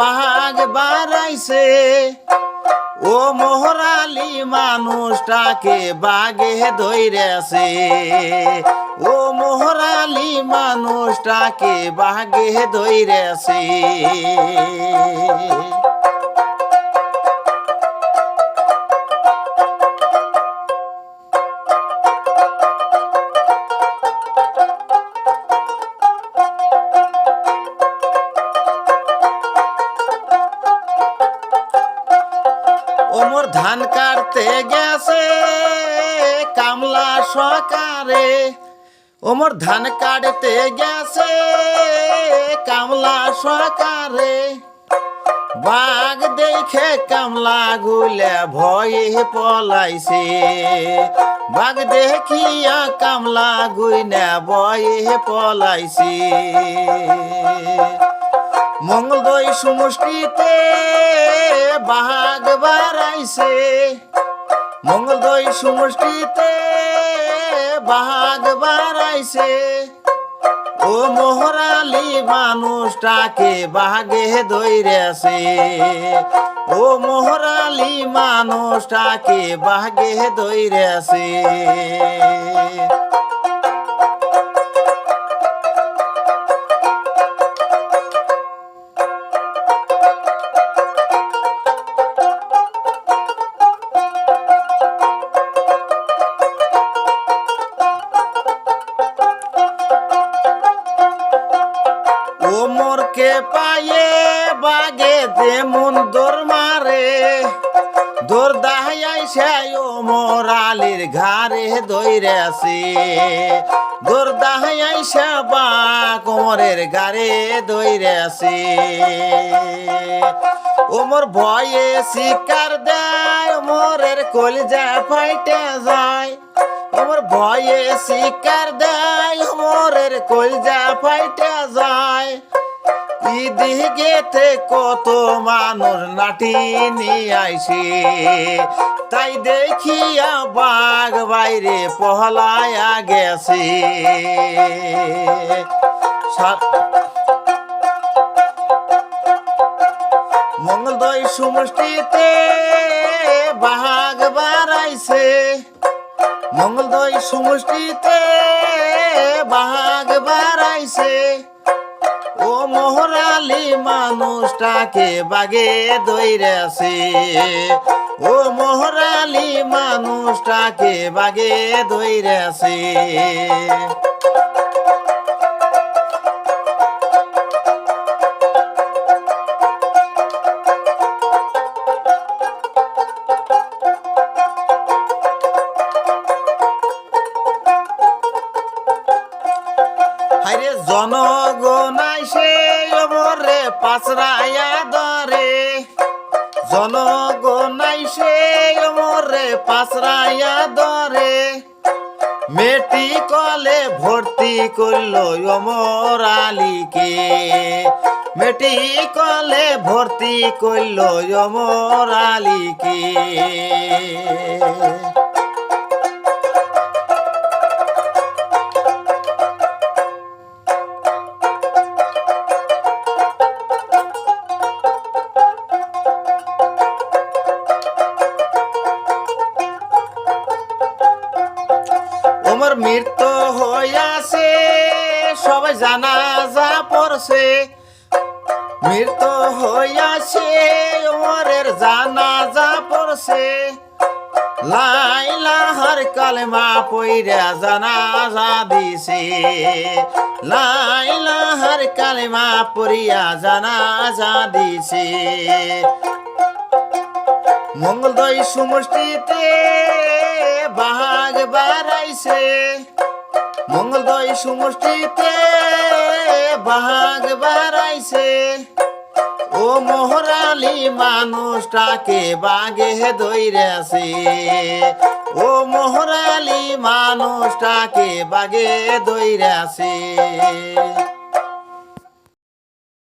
বাঘ বাড়াইছে। ও মোহরালি মানুষটাকে বাঘে ধৈরেছে ও মোহরালি মানুষটাকে বাঘে ধৈরেছে ওমর ধান কাটতে গেছে কামলা সকারে ওমর ধান কাটতে গেছে কামলা সকারে বাঘ দেখে কামলা গুলে ভয়ে পলাইছে। বাঘ দেখিয়া কামলা গুইনে ভয়ে পলাইছে। মঙ্গলদয় সমষ্টিতে বাঘ বাড়াইছে মঙ্গলদয় সমষ্টিতে বাঘ বাড়াইছে। ও মোহরালি মানুষটাকে বাঘে ধৈরেছে ও মোহরালি মানুষটাকে বাঘে ধৈরেছে পায়ে বাগে যেমন দোর মারে, দোর দাহাই সে ওমর আলীর ঘাড়ে দইরে আসে দোর দাহাই সে বা কোমরের গাড়ে দইরে আসে ওমর ভয়ে শিকার দেয় ওমরের কলজা ফাইটে যায়। ওমর ভয়ে শিকার দেয়, মোরের কলজা ফাইটে যায়। ইদিগেতে কত মানুষ নাটি নিয়ে আইসে তাই দেখিয়া বাঘ বাইরে পহলায়া গেছে। মঙ্গলদয় সমষ্টিতে বাঘ বাড়াইছে। মঙ্গলদয় সমষ্টিতে বাঘ বাড়াইছে। ও মোহরালি মানুষটাকে বাগে দৈরাছে ও মোহরালি মানুষটাকে বাগে দইরেছে হাইরে জনগণ আইসে ওমরে পাচরায়া দরে জনগণ আইসে ওমরে পাচরায়া দরে মেটি কলে ভর্তি করল অমর আলীকে। মেটি কলে ভর্তি করল অমর আলীকে। ওমর মৃত্যু হইয়াছে, সবাই জানাজা পড়ছে। মৃত্যু হইয়াছে ওমরের জানাজা পড়ছে। লাইলাহার কালেমা পইরা জানাজা দিছে। লাইলাহার কালেমা পড়িয়া জানাজা দিছে। মঙ্গলদয় সমষ্টিতে বাঘ বাড়াইছে। মঙ্গলদয় সমষ্টিতে বাঘ বাড়াইছে। ও মোহরালি মানুষটাকে বাগে দইরেছে ও মোহরালি মানুষটাকে বাগে দইরেছে